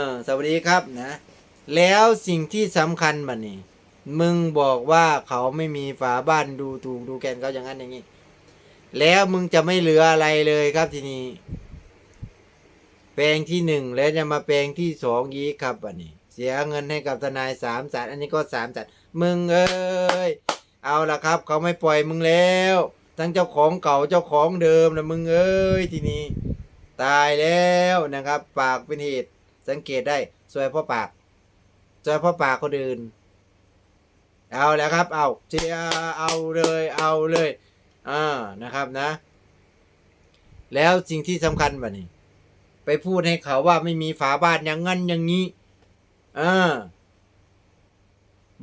เออสวัสดีครับนะ แล้วสิ่งที่สำคัญบัดนี้ มึงบอกว่าเขาไม่มีฝาบ้านดูถูกดูแกนเขาอย่างนั้นอย่างนี้ แล้วมึงจะไม่เหลืออะไรเลยครับทีนี้ แปลงที่หนึ่งแล้วจะมาแปลงที่สองยีกครับบัดนี้ เสียเงินให้กับทนายสามแสนอันนี้ก็สามแสนมึงเอ้ยเอาละครับ เขาไม่ปล่อยมึงแล้ว ทั้งเจ้าของเก่าเจ้าของเดิมนะมึงเอ้ยทีนี้ ตายแล้วนะครับ ปากเป็นเหตุ สังเกตได้สวยพราะปากสวยพราะปากคนอื่น เอาแล้วครับ เอาเชียเอาเลย เอาเลยอ่านะครับนะ แล้วสิ่งที่สำคัญบัดนี้ ไปพูดให้เขาว่าไม่มีฝาบ้านอย่างนั้นอย่างนี้อ่า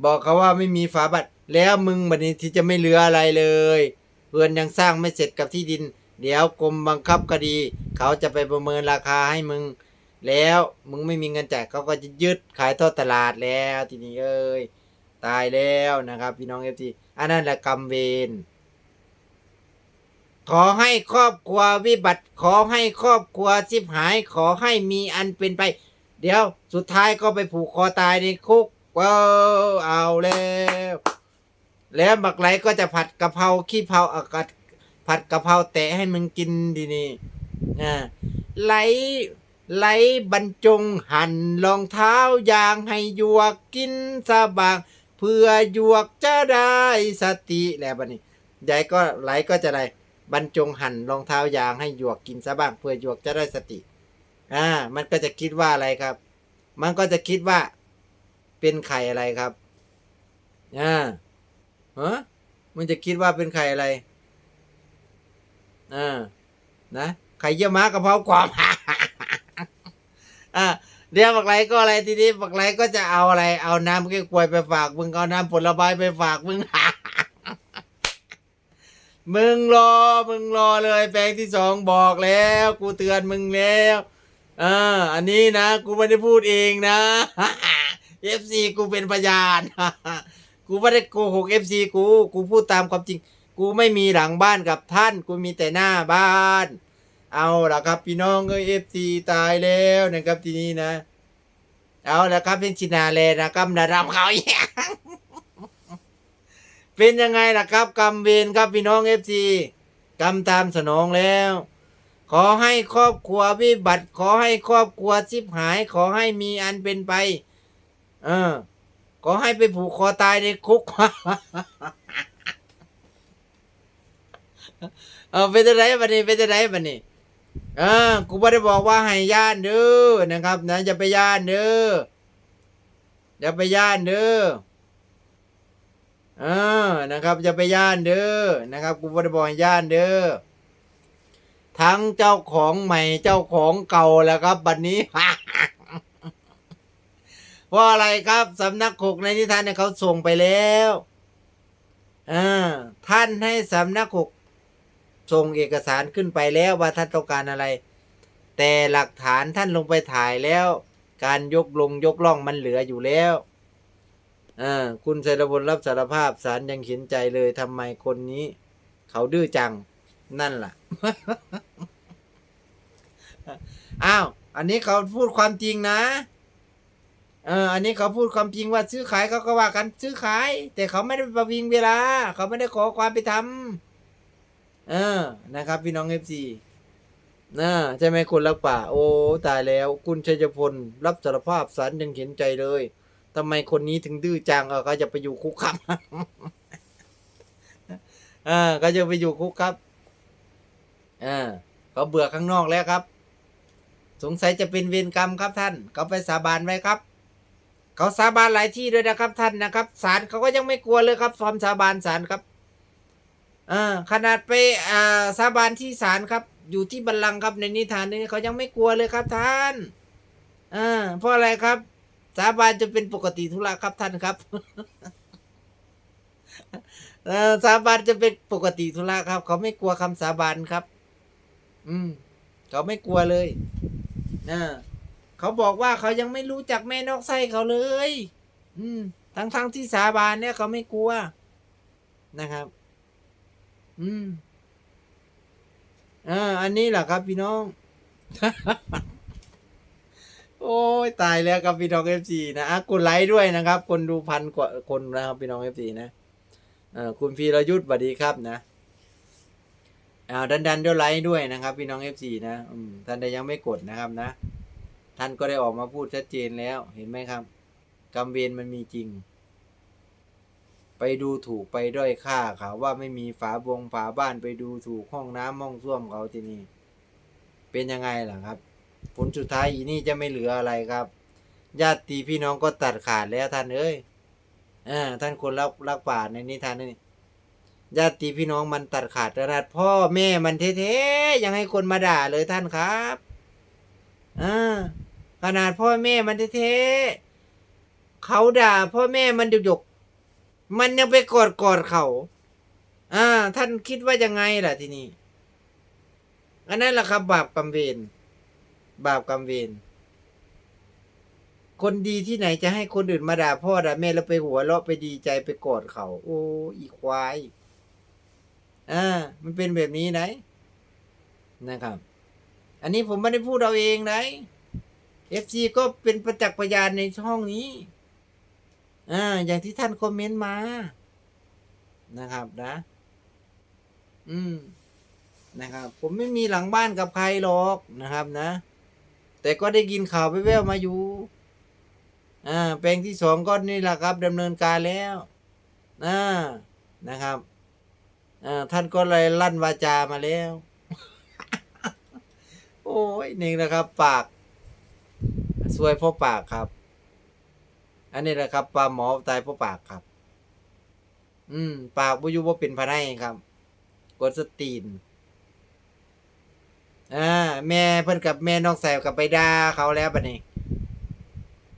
บอกเขาว่าไม่มีฝาบ้านแล้วมึงบัดนี้ที่จะไม่เหลืออะไรเลยเพื่อนยังสร้างไม่เสร็จกับที่ดิน เดี๋ยวกรมบังคับคดี เขาจะไปประเมินราคาให้มึง แล้วมึงไม่มีเงินจ่ายเขาก็จะยึดขายทอดตลาดแล้วทีนี้เอ้ยตายแล้วนะครับ พี่น้องเอฟซีอันนั้นแหละกรรมเวรขอให้ครอบครัววิบัติ ขอให้ครอบครัวชิบหาย ขอให้มีอันเป็นไป เดี๋ยวสุดท้ายก็ไปผูกคอตายในคุกว้าวเอาแล้ว แล้วบักไหลก็จะผัดกะเพราขี้เผาอากาศผัดกะเพราแตะให้มึงกินดีนี่อ่าไหล ไหลบรรจงหั่นรองเท้ายางให้ยวกกินสบาง เพื่อยวกจะได้สติแล้วบัดนี้ยายก็ไหลก็จะได้บรรจงหั่นรองเท้ายางให้ยวกกินซะบ้างเพื่อยวกจะได้สติอ่ามันก็จะคิดว่าอะไรครับ มันก็จะคิดว่า เป็นไข่อะไรครับอ่าฮะมันจะคิดว่าเป็นไข่อะไรอ่านะไข่เยี่ยวม้ากระเพรากรอบ อะเดี๋ยวบักไหลก็อะไรทีนี้บักไหลก็จะเอาอะไร เอาน้ำแก้กล้วยไปฝากมึงเอาน้ำผลไม้ไปฝากมึง มึงรอมึงรอเลยแปลงที่สองบอกแล้ว กูเตือนมึงแล้วอ่าอันนี้นะกูไม่ได้พูดเองนะเอฟซีกูเป็นพยานกูไม่ได้โกหกเอฟซีกู กูพูดตามความจริง กูไม่มีหลังบ้านกับท่าน กูมีแต่หน้าบ้าน เอาละครับ พี่น้องเอ้ยเอฟซีตายแล้วนะครับทีนี้นะ เอาละครับเป็นชินาเลนะครับนะรำเขาอีกเป็นยังไงล่ะครับกรรมเวรครับพี่น้องเอฟซีกรรมตามสนองแล้ว ขอให้ครอบครัววิบัติ ขอให้ครอบครัวชิบหาย ขอให้มีอันเป็นไป เออ ขอให้ไปผูกคอตายในคุกเอาเป็นจะไรบันนี้เป็นจะไรบันนี้ อ่ากูไม่ได้บอกว่าให้ย่านเด้อนะครับนะอย่าไปย่านเด้ออย่าไปย่านเด้ออ่านะครับอย่าไปย่านเด้อนะครับ กูไม่ได้บอกให้ย่านเด้อทั้งเจ้าของใหม่เจ้าของเก่าแล้วครับ บัดนนี้เพราะอะไรครับสำนักขกในนิทานเนี่ยเขาส่งไปแล้วอ่าท่านให้สำนักขก ส่งเอกสารขึ้นไปแล้วว่าท่านต้องการอะไร แต่หลักฐานท่านลงไปถ่ายแล้ว การยกลงยกล่องมันเหลืออยู่แล้วอ่าคุณเสรบลรับสารภาพสารยังเห็นใจเลยทำไมคนนี้ เขาดื้อจังนั่นล่ะอ้าวอันนี้เขาพูดความจริงนะเอออันนี้เขาพูดความจริงว่าซื้อขายเขาก็ว่ากันซื้อขาย แต่เขาไม่ได้ประวิงเวลา เขาไม่ได้ขอความไปนธรรม เออนะครับพี่น้องเอฟซีนะใช่ไหมคุณรักป่า โอ้ตายแล้ว คุณชัยพล รับสารภาพสารยังเห็นใจเลยทำไมคนนี้ถึงดื้อจังเออเขาจะไปอยู่คุกครับเออเขาจะไปอยู่คุกครับเออเขาเบื่อข้างนอกแล้วครับ สงสัยจะเป็นเวรกรรมครับท่าน เขาไปสาบานไว้ครับ เขาสาบานหลายที่ด้วยนะครับท่านนะครับศาลเขาก็ยังไม่กลัวเลยครับฟอร์มสาบานศาลครับ อขนาดไปอ่าสาบานที่ศาลครับ อยู่ที่บัลลังก์ครับในนิทานนี้เขายังไม่กลัวเลยครับท่านอ่าเพราะอะไรครับ สาบานจะเป็นปกติธุระครับท่านครับสาบานจะเป็นปกติธุระครับ เขาไม่กลัวคำสาบานครับ อืม เขาไม่กลัวเลยอ่าเขาบอกว่าเขายังไม่รู้จักแม่นอกไส้เขาเลย อืม ทั้งทั้งที่สาบานเนี่ยเขาไม่กลัวนะครับ อืมอ่าอันนี้แหละครับพี่น้อง โอ้ยตายแล้วครับพี่น้องเอฟซีนะอะกดไลค์ด้วยนะครับ คนดูพันกว่าคนนะครับพี่น้องเอฟซีนะคุณพีรยุทธ์สวัสดีครับนะเอาดันดันเดี๋ยวไลค์ด้วยนะครับ พี่น้องเอฟซีนะท่านใดยังไม่กดนะครับนะ ท่านก็ได้ออกมาพูดชัดเจนแล้วเห็นไหมครับกรรมเวรมันมีจริง ไปดูถูกไปด้อยค่าเขาว่าไม่มีฝาบงฝาบ้านไปดูถูกห้องน้ำห้องส้วมเขาที่นี่ เป็นยังไงล่ะครับ ผลสุดท้ายอีนี่จะไม่เหลืออะไรครับ ญาติพี่น้องก็ตัดขาดแล้วท่านเอ้ยอ่าท่านคนรักรักป่าในนิทานนี่ญาติพี่น้องมันตัดขาดขนาดพ่อแม่มันเท่ๆยังให้คนมาด่าเลยท่านครับอ่าขนาดพ่อแม่มันเท่ๆเขาด่าพ่อแม่มันดุยกๆ มันยังไปกอดกอดเขา อ่า ท่านคิดว่ายังไงล่ะทีนี้ อันนั้นแหละครับ บาปกรรมเวร บาปกรรมเวร คนดีที่ไหนจะให้คนอื่นมาด่าพ่อด่าแม่แล้วไปหัวเราะไปดีใจไปกอดเขา โอ้ อีควาย อ่า มันเป็นแบบนี้ไหนนะครับ อันนี้ผมไม่ได้พูดเอาเองนะเอฟซีก็เป็นประจักษ์พยานในช่องนี้ อ่าอย่างที่ท่านคอมเมนต์มา นะครับนะ อืมนะครับ ผมไม่มีหลังบ้านกับใครหรอกนะครับนะ แต่ก็ได้ยินข่าวไปแววๆมาอยู่อ่าแปลงที่สองก็นี่แหละครับดำเนินการแล้วอ่านะครับอ่าท่านก็เลยลั่นวาจามาแล้ว โอ้ยนี่นะครับ ปาก สวยเพราะปากครับ อันนี้แหละครับปลาหมอตายเพราะปากครับ อืม ปากบุยุบ่เป็นพะไนครับ กดสตีนอ่าแม่เพิ่นกับแม่น้องแสบกับไปด่าเขาแล้วบัดนี้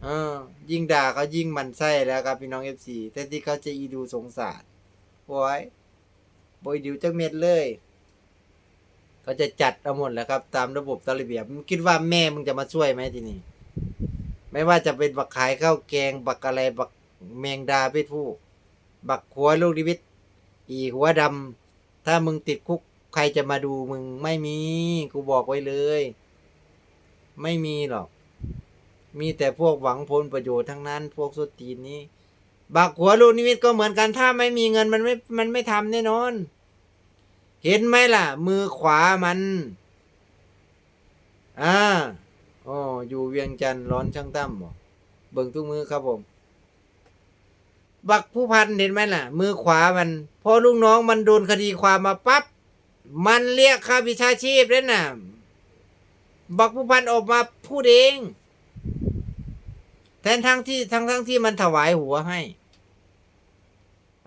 เออ ยิ่งด่าเขายิ่งมันไส้แล้วครับพี่น้องเอฟซีแต่ที่เขาจะอีดูสงสารโว้ยบอยดิวจักเม็ดเลยเขาจะจัดเอาหมดแล้วครับ ตามระบบตระเบียบมึงคิดว่าแม่มึงจะมาช่วยไหมทีนี้ ไม่ว่าจะเป็นบักขายข้าวแกง บักอะไรบักแมงดาเพศผู้ บักหัวลูกดิวิตอีหัวดำถ้ามึงติดคุกใครจะมาดูมึงไม่มี กูบอกไว้เลย ไม่มีหรอก มีแต่พวกหวังผลประโยชน์ทั้งนั้น พวกสุดตีนนี้บักหัวลูกนิมิตก็เหมือนกันถ้าไม่มีเงินมันไม่มันไม่ทำแน่นอน เห็นไหมล่ะ มือขวามัน อ่า อ๋ออยู่เวียงจันทร์ร้อนช่างตั้มบอกเบิ่งทุกมือครับผม บักผู้พันเห็นไหมล่ะ มือขวามันพอลูกน้องมันโดนคดีความมาปั๊บมันเรียกค่าวิชาชีพแล้วน่ะ บักผู้พันออกมาพูดเองแทนทั้งที่ทั้งทั้งที่มันถวายหัวให้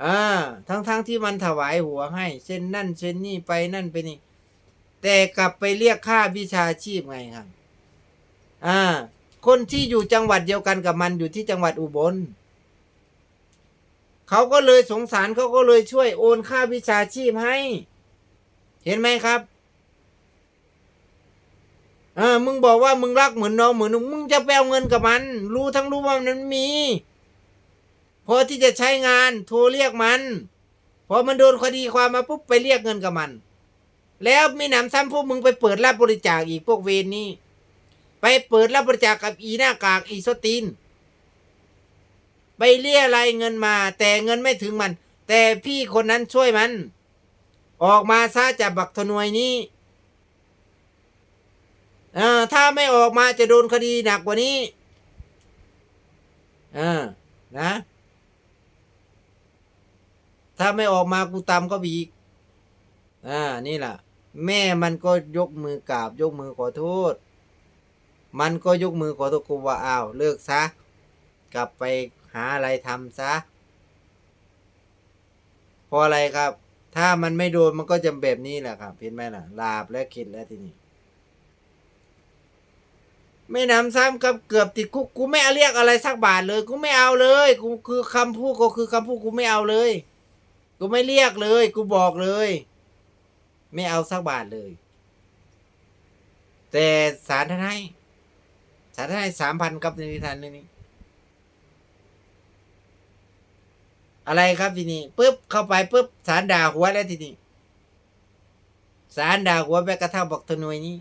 อ่าทั้งทั้งที่มันถวายหัวให้เส้นนั่นเส้นนี่ไปนั่นไปนี่ แต่กลับไปเรียกค่าวิชาชีพไงครับ อ่า คนที่อยู่จังหวัดเดียวกันกับมันอยู่ที่จังหวัดอุบลเขาก็เลยสงสารเขาก็เลยช่วยโอนค่าวิชาชีพให้ เห็นไหมครับเออมึงบอกว่ามึงรักเหมือนน้องเหมือนหนูมึงจะไปเอาเงินกับมัน รู้ทั้งรู้ว่ามันมี พอที่จะใช้งานโทรเรียกมันพอมันโดนคดีความมาปุ๊บไปเรียกเงินกับมัน แล้วมีหนำซ้ำพวกมึงไปเปิดรับบริจาคอีกพวกเวรนี่ ไปเปิดรับบริจาคกับอีหน้ากากอีสตีนไปเรียอะไรเงินมา แต่เงินไม่ถึงมัน แต่พี่คนนั้นช่วยมัน ออกมาซะจากบักทนวยนี้ถ้าไม่ออกมาจะโดนคดีหนักกว่านี้อ่านะ ถ้าไม่ออกมากูตามก็บีกอ่า นี่แหละแม่มันก็ยกมือกราบยกมือขอโทษ มันก็ยกมือขอโทษกูว่าอ้าวเลิกซะ กลับไปหาอะไรทำซะเพราะอะไรครับ ถ้ามันไม่โดนมันก็จะแบบนี้แหละครับเห็นไหมล่ะลาบและเข็ดแล้วทีนี้ไม่นำซ้ำกับเกือบติดคุกกูไม่เอาเรียกอะไรสักบาทเลย กูไม่เอาเลยกูคือคำพูดก็คือคำพูดกูไม่เอาเลย กูไม่เรียกเลย กูบอกเลย ไม่เอาสักบาทเลย แต่สารท่านให้ารท่าให้สามพันกับในนิทานเรื่องนี้ อะไรครับทีนี้ปุ๊บเข้าไปปุ๊บสารด่าหัวแล้วทีนี้สารด่าหัวไปกระทั่งบอกทนวยนี้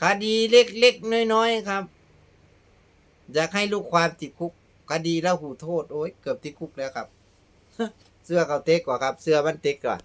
คดีเล็กๆน้อยๆครับอยากให้ลูกความติดคุก คดีแล้วหูโทษ โอ้ยเกือบติดคุกแล้วครับ เสื้อเขาเต็กกว่าครับ เสื้อมันเต็กกว่า